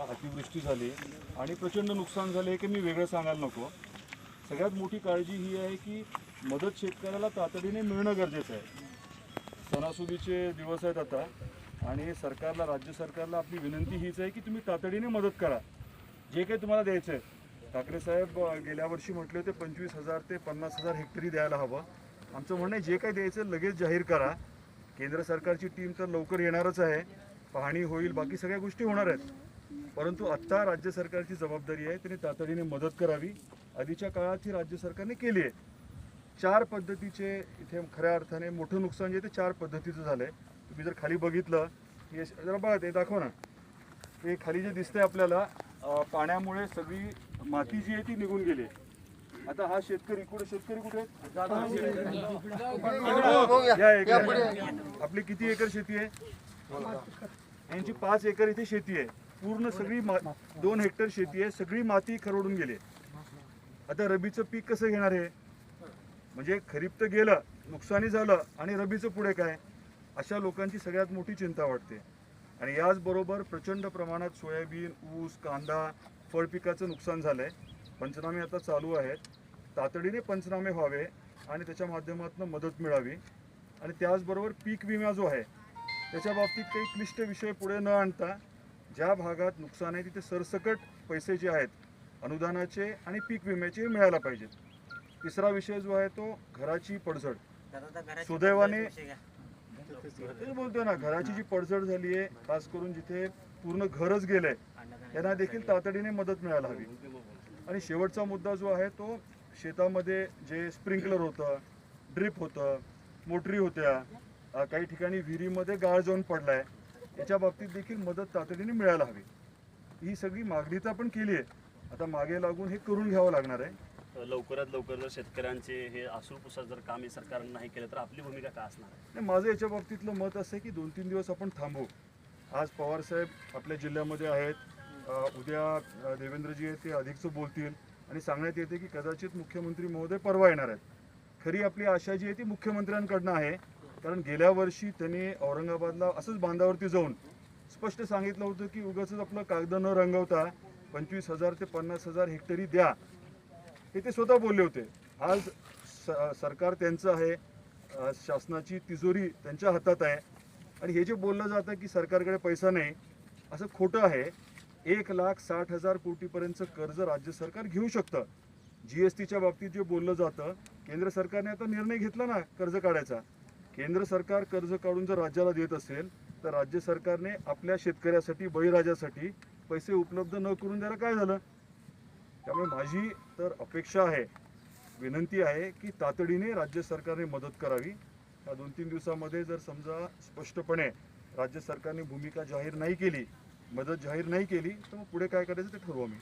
अतिवृष्टी झाली आणि प्रचंड नुकसान झाले की मी वेगळं सांगायला नको. सगळ्यात मोठी काळजी ही आहे की मदत शेतकऱ्याला तातडीने मिळणं गरजेचं आहे. सणासुदीचे दिवस आहेत आता आणि सरकारला राज्य सरकारला आपली विनंती हीच आहे की तुम्ही तातडीने मदत करा. जे काही तुम्हाला द्यायचं आहे. ठाकरे साहेब गेल्या वर्षी म्हटले होते पंचवीस हजार ते पन्नास हजार हेक्टरी द्यायला हवं. आमचं म्हणणं आहे जे काही द्यायचं लगेच जाहीर करा. केंद्र सरकारची टीम तर लवकर येणारच आहे. पाहणी होईल बाकी सगळ्या गोष्टी होणार आहेत. परंतु आत्ता राज्य सरकारची जबाबदारी आहे त्यांनी तातडीने मदत करावी. आधीच्या काळात ही राज्य सरकारने केली आहे. चार पद्धतीचे इथे खऱ्या अर्थाने मोठं नुकसान जे ते चार पद्धतीचं झालं आहे तुम्ही जर खाली बघितलं हे जरा बघा ते दाखवा ना. हे खाली जे दिसतंय आपल्याला पाण्यामुळे सगळी माती जी आहे ती निघून गेली आहे. आता हा शेतकरी कुठे शेतकरी कुठे? या आपली किती एकर शेती आहे? यांची पाच एकर इथे शेती आहे. पूर्ण सगळी मा- दोन हेक्टर शेती आहे सगळी माती खरवडून गेली आता रबीचं पीक कसं घेणार आहे म्हणजे खरीप तर गेलं नुकसानी झालं आणि रबीचं पुढे काय? अशा लोकांची सगळ्यात मोठी चिंता वाटते. आणि याचबरोबर प्रचंड प्रमाणात सोयाबीन ऊस कांदा फळपिकाचं नुकसान झालं आहे पंचनामे आता चालू आहेत. तातडीने पंचनामे व्हावे आणि त्याच्या माध्यमातून मदत मिळावी. आणि त्याचबरोबर पीक विमा जो आहे त्याच्या बाबतीत काही क्लिष्ट विषय पुढे न आणता ज्या भागात नुकसान आहे तिथे सरसकट पैसे जे आहेत अनुदानाचे आणि पीक विम्याचे मिळायला पाहिजेत. तिसरा विषय जो आहे तो घराची पडझड. सुदैवाने बोलतोय ना घराची जी पडझड झाली आहे खास करून जिथे पूर्ण घरच गेलंय त्यांना देखील तातडीने मदत मिळायला हवी. आणि शेवटचा मुद्दा जो आहे तो शेतामध्ये जे स्प्रिंकलर होतं ड्रिप होतं मोटरी होत्या काही ठिकाणी विहिरीमध्ये गाळ जाऊन पडलाय याच्या बाबतीत देखील मदत तातडीने मिळायला हवी. ही सगळी मागणी तर आपण केली आहे. आता मागे लागून हे करून घ्यावं लागणार आहे. लवकरात लवकर जर शेतकऱ्यांचे हे अश्रुपुसात जर काम हे सरकारनं नाही केलं तर आपली भूमिका काय असणार नाही, माझं याच्या बाबतीतलं मत असं आहे की दोन तीन दिवस आपण थांबू. आज पवारसाहेब आपल्या जिल्ह्यामध्ये आहेत. उद्या देवेंद्रजी आहेत ते अधिकचं बोलतील. आणि सांगण्यात येते की कदाचित मुख्यमंत्री महोदय परवा येणार आहेत. खरी आपली आशा जी आहे ती मुख्यमंत्र्यांकडनं आहे. कारण गेल्या वर्षी त्यांनी औरंगाबादला असंच बांधावरती जाऊन स्पष्ट सांगितलं होतं की उगाच आपलं कागद न रंगवता पंचवीस हजार ते पन्नास हजार हेक्टरी द्या. हे ते स्वतः बोलले होते. आज स- सरकार त्यांचं आहे शासनाची तिजोरी त्यांच्या हातात आहे. आणि हे जे बोललं जातं की सरकारकडे पैसा नाही असं खोटं आहे. एक लाख साठ हजार कोटीपर्यंतचं कर्ज राज्य सरकार घेऊ शकतं. जी एस टीच्या बाबतीत जे बोललं जातं केंद्र सरकारने आता निर्णय घेतला ना कर्ज काढायचा. केंद्र सरकार कर्ज काढून जर राज्याला देत असेल तर राज्य सरकारने आपल्या शेतकऱ्यासाठी बळीराजासाठी पैसे उपलब्ध न करून द्यायला काय झालं? त्यामुळे माझी तर अपेक्षा आहे विनंती आहे की तातडीने राज्य सरकारने मदत करावी. या दोन तीन दिवसामध्ये जर समजा स्पष्टपणे राज्य सरकारने भूमिका जाहीर नाही केली मदत जाहीर नाही केली तर मग पुढे काय करायचं ते ठरवू आम्ही.